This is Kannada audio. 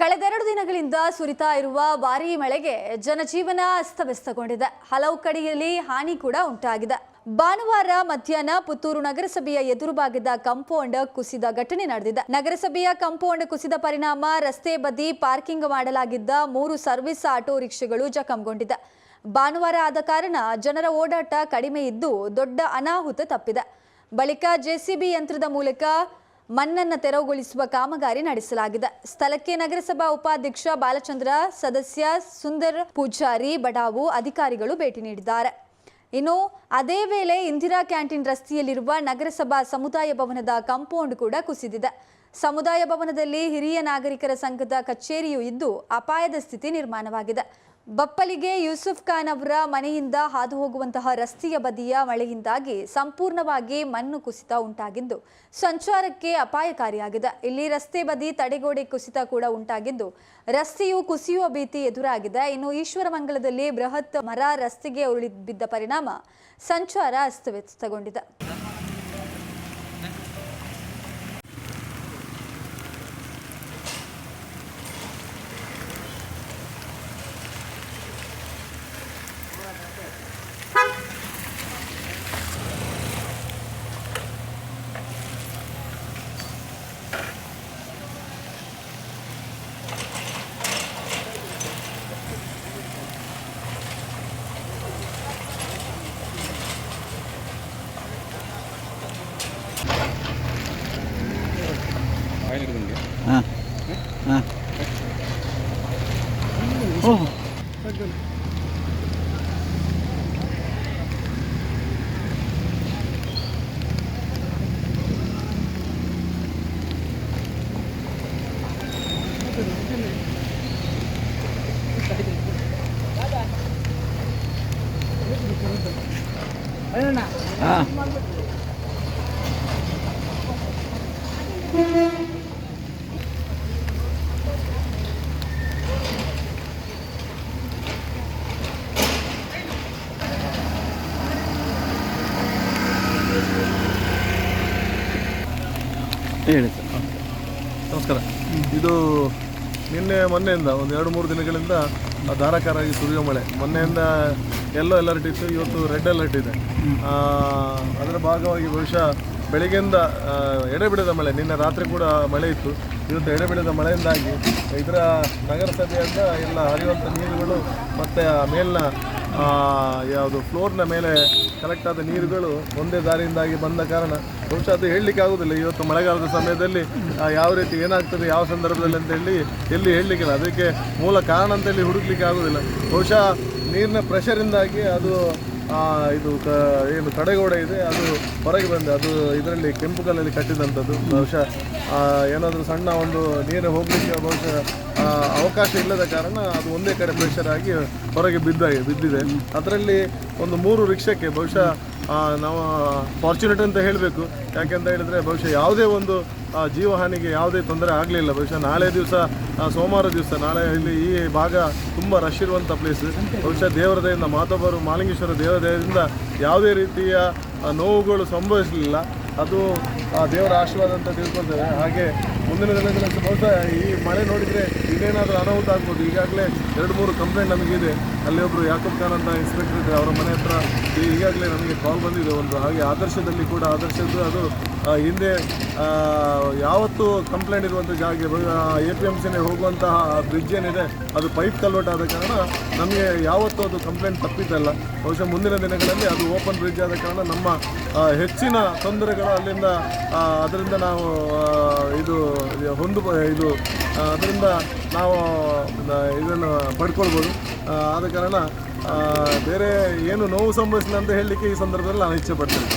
ಕಳೆದೆರಡು ದಿನಗಳಿಂದ ಸುರಿತಾ ಇರುವ ಭಾರೀ ಮಳೆಗೆ ಜನಜೀವನ ಅಸ್ತವ್ಯಸ್ತಗೊಂಡಿದೆ. ಹಲವು ಕಡೆಯಲ್ಲಿ ಹಾನಿ ಕೂಡ ಉಂಟಾಗಿದೆ. ಭಾನುವಾರ ಮಧ್ಯಾಹ್ನ ಪುತ್ತೂರು ನಗರಸಭೆಯ ಎದುರು ಭಾಗದ ಕಂಪೌಂಡ್ ಕುಸಿದ ಘಟನೆ ನಡೆದಿದೆ. ನಗರಸಭೆಯ ಕಂಪೌಂಡ್ ಕುಸಿದ ಪರಿಣಾಮ ರಸ್ತೆ ಬದಿ ಪಾರ್ಕಿಂಗ್ ಮಾಡಲಾಗಿದ್ದ ಮೂರು ಸರ್ವಿಸ್ ಆಟೋ ರಿಕ್ಷಾಗಳು ಜಖಂಗೊಂಡಿದೆ. ಭಾನುವಾರ ಆದ ಕಾರಣ ಜನರ ಓಡಾಟ ಕಡಿಮೆ ಇದ್ದು ದೊಡ್ಡ ಅನಾಹುತ ತಪ್ಪಿದೆ. ಬಳಿಕ ಜೆಸಿಬಿ ಯಂತ್ರದ ಮೂಲಕ ಮಣ್ಣನ್ನು ತೆರವುಗೊಳಿಸುವ ಕಾಮಗಾರಿ ನಡೆಸಲಾಗಿದೆ. ಸ್ಥಳಕ್ಕೆ ನಗರಸಭಾ ಉಪಾಧ್ಯಕ್ಷ ಬಾಲಚಂದ್ರ, ಸದಸ್ಯ ಸುಂದರ್ ಪೂಜಾರಿ, ಬಡಾವು ಅಧಿಕಾರಿಗಳು ಭೇಟಿ ನೀಡಿದ್ದಾರೆ. ಇನ್ನು ಅದೇ ವೇಳೆ ಇಂದಿರಾ ಕ್ಯಾಂಟೀನ್ ರಸ್ತೆಯಲ್ಲಿರುವ ನಗರಸಭಾ ಸಮುದಾಯ ಭವನದ ಕಾಂಪೌಂಡ್ ಕೂಡ ಕುಸಿದಿದೆ. ಸಮುದಾಯ ಭವನದಲ್ಲಿ ಹಿರಿಯ ನಾಗರಿಕರ ಸಂಘದ ಕಚೇರಿಯೂ ಇದ್ದು ಅಪಾಯದ ಸ್ಥಿತಿ ನಿರ್ಮಾಣವಾಗಿದೆ. ಬಪ್ಪಲಿಗೆ ಯೂಸುಫ್ ಖಾನ್ ಅವರ ಮನೆಯಿಂದ ಹಾದು ಹೋಗುವಂತಹ ರಸ್ತೆಯ ಬದಿಯ ಮಳೆಯಿಂದಾಗಿ ಸಂಪೂರ್ಣವಾಗಿ ಮಣ್ಣು ಕುಸಿತ ಉಂಟಾಗಿದ್ದು, ಸಂಚಾರಕ್ಕೆ ಅಪಾಯಕಾರಿಯಾಗಿದೆ. ಇಲ್ಲಿ ರಸ್ತೆ ಬದಿ ತಡೆಗೋಡೆ ಕುಸಿತ ಕೂಡ ಉಂಟಾಗಿದ್ದು, ರಸ್ತೆಯು ಕುಸಿಯುವ ಭೀತಿ ಎದುರಾಗಿದೆ. ಇನ್ನು ಈಶ್ವರಮಂಗಲದಲ್ಲಿ ಬೃಹತ್ ಮರ ರಸ್ತೆಗೆ ಉರುಳಿ ಬಿದ್ದ ಪರಿಣಾಮ ಸಂಚಾರ ಅಸ್ತವ್ಯಸ್ತಗೊಂಡಿದೆ. ಹಾಂ ಹಾಂ ಓಹ್ ಹಾಂ ಹೇಳಿ ನಮಸ್ಕಾರ. ಇದು ನಿನ್ನೆ ಮೊನ್ನೆಯಿಂದ ಒಂದು ಎರಡು ಮೂರು ದಿನಗಳಿಂದ ಧಾರಾಕಾರಾಗಿ ಸುರಿಯೋ ಮಳೆ. ಮೊನ್ನೆಯಿಂದ ಎಲ್ಲೋ ಅಲರ್ಟ್ ಇತ್ತು, ಇವತ್ತು ರೆಡ್ ಅಲರ್ಟ್ ಇದೆ. ಅದರ ಭಾಗವಾಗಿ ಬಹುಶಃ ಬೆಳಿಗ್ಗೆಯಿಂದ ಎಡೆಬಿಡದ ಮಳೆ. ನಿನ್ನೆ ರಾತ್ರಿ ಕೂಡ ಮಳೆ ಇತ್ತು. ಇವತ್ತು ಎಡೆಬಿಡದ ಮಳೆಯಿಂದಾಗಿ ಇದರ ನಗರಸಭೆಯಿಂದ ಎಲ್ಲ ಹರಿಯುವಂಥ ನೀರುಗಳು ಮತ್ತು ಆ ಮೇಲಿನ ಯಾವುದು ಫ್ಲೋರ್ನ ಮೇಲೆ ಕಲೆಕ್ಟ್ ಆದ ನೀರುಗಳು ಒಂದೇ ದಾರಿಯಿಂದಾಗಿ ಬಂದ ಕಾರಣ ಬಹುಶಃ ಅದು ಹೇಳಲಿಕ್ಕೆ ಆಗೋದಿಲ್ಲ. ಇವತ್ತು ಮಳೆಗಾಲದ ಸಮಯದಲ್ಲಿ ಯಾವ ರೀತಿ ಏನಾಗ್ತದೆ, ಯಾವ ಸಂದರ್ಭದಲ್ಲಿ ಅಂತ ಹೇಳಿ ಎಲ್ಲಿ ಹೇಳಲಿಕ್ಕಿಲ್ಲ. ಅದಕ್ಕೆ ಮೂಲ ಕಾರಣ ಅಂತೇಳಿ ಹುಡುಕ್ಲಿಕ್ಕೆ ಆಗೋದಿಲ್ಲ. ಬಹುಶಃ ನೀರಿನ ಪ್ರೆಷರಿಂದಾಗಿ ಅದು ಇದು ಕ, ಏನು ತಡೆಗೋಡೆ ಇದೆ, ಅದು ಹೊರಗೆ ಬಂದೆ. ಅದು ಇದರಲ್ಲಿ ಕೆಂಪು ಕಲ್ಲಲ್ಲಿ ಕಟ್ಟಿದಂಥದ್ದು. ಬಹುಶಃ ಏನಾದರೂ ಸಣ್ಣ ಒಂದು ನೀರು ಹೋಗಲಿಕ್ಕೆ ಬಹುಶಃ ಅವಕಾಶ ಇಲ್ಲದ ಕಾರಣ ಅದು ಒಂದೇ ಕಡೆ ಪ್ರೆಷರ್ ಆಗಿ ಹೊರಗೆ ಬಿದ್ದ ಬಿದ್ದಿದೆ. ಅದರಲ್ಲಿ ಒಂದು ಮೂರು ರಿಕ್ಷಕ್ಕೆ ಬಹುಶಃ ನಾವು ಫಾರ್ಚುನೇಟ್ ಅಂತ ಹೇಳಬೇಕು. ಯಾಕೆಂತ ಹೇಳಿದರೆ, ಬಹುಶಃ ಯಾವುದೇ ಒಂದು ಜೀವಹಾನಿಗೆ ಯಾವುದೇ ತೊಂದರೆ ಆಗಲಿಲ್ಲ. ಬಹುಶಃ ನಾಳೆ ದಿವಸ ಸೋಮವಾರ ದಿವಸ, ನಾಳೆ ಇಲ್ಲಿ ಈ ಭಾಗ ತುಂಬ ರಶ್ ಇರುವಂಥ ಪ್ಲೇಸ್ ಬಹುಶಃ ದೇವರ ದಯದಿಂದ ಮಾತೊಬ್ಬರು ಮಾಲಿಂಗೇಶ್ವರ ದೇವರ ದಯದಿಂದ ಯಾವುದೇ ರೀತಿಯ ನೋವುಗಳು ಸಂಭವಿಸಲಿಲ್ಲ. ಅದು ದೇವರ ಆಶೀರ್ವಾದ ಅಂತ ತಿಳ್ಕೊಳ್ತೇವೆ. ಹಾಗೆ ಮುಂದಿನ ದಿನಗಳಲ್ಲಿ ಬಹುಶಃ ಈ ಮಳೆ ನೋಡಿದರೆ ಇನ್ನೇನಾದರೂ ಅನಾಹುತ ಆಗ್ಬೋದು. ಈಗಾಗಲೇ ಎರಡು ಮೂರು ಕಂಪ್ಲೇಂಟ್ ನಮಗಿದೆ. ಅಲ್ಲಿ ಒಬ್ಬರು ಯಾಕಬ್ ಖಾನ್ ಅಂತ ಇನ್ಸ್ಪೆಕ್ಟರ್ ಇದ್ದಾರೆ ಅವರ ಮನೆ ಹತ್ರ ಈಗಾಗಲೇ ನಮಗೆ ಕಾಲ್ ಬಂದಿದೆ ಒಂದು. ಹಾಗೆ ಆದರ್ಶದಲ್ಲಿ ಕೂಡ ಆದರ್ಶದ್ದು ಅದು ಹಿಂದೆ ಯಾವತ್ತು ಕಂಪ್ಲೇಂಟ್ ಇರುವಂಥ ಜಾಗ ಎ ಪಿ ಎಂ ಸಿನೇ ಹೋಗುವಂತಹ ಬ್ರಿಡ್ಜ್ ಏನಿದೆ, ಅದು ಪೈಪ್ ಕಲ್ವರ್ಟ್ ಆದ ಕಾರಣ ನಮಗೆ ಯಾವತ್ತೂ ಅದು ಕಂಪ್ಲೇಂಟ್ ತಪ್ಪಿದ್ದಲ್ಲ. ಬಹುಶಃ ಮುಂದಿನ ದಿನಗಳಲ್ಲಿ ಅದು ಓಪನ್ ಬ್ರಿಡ್ಜ್ ಆದ ಕಾರಣ ನಮ್ಮ ಹೆಚ್ಚಿನ ತೊಂದರೆಗಳು ಅಲ್ಲಿಂದ ಅದರಿಂದ ನಾವು ಇದು ಹೊಂದು, ಇದು ಅದರಿಂದ ನಾವು ಇದನ್ನು ಪಡ್ಕೊಳ್ಬೋದು. ಆದ ಕಾರಣ ಬೇರೆ ಏನು ನೋವು ಸಂಭವಿಸಿಲ್ಲ ಅಂತ ಹೇಳಲಿಕ್ಕೆ ಈ ಸಂದರ್ಭದಲ್ಲಿ ನಾನು ಇಚ್ಛೆ ಪಡ್ತೇನೆ.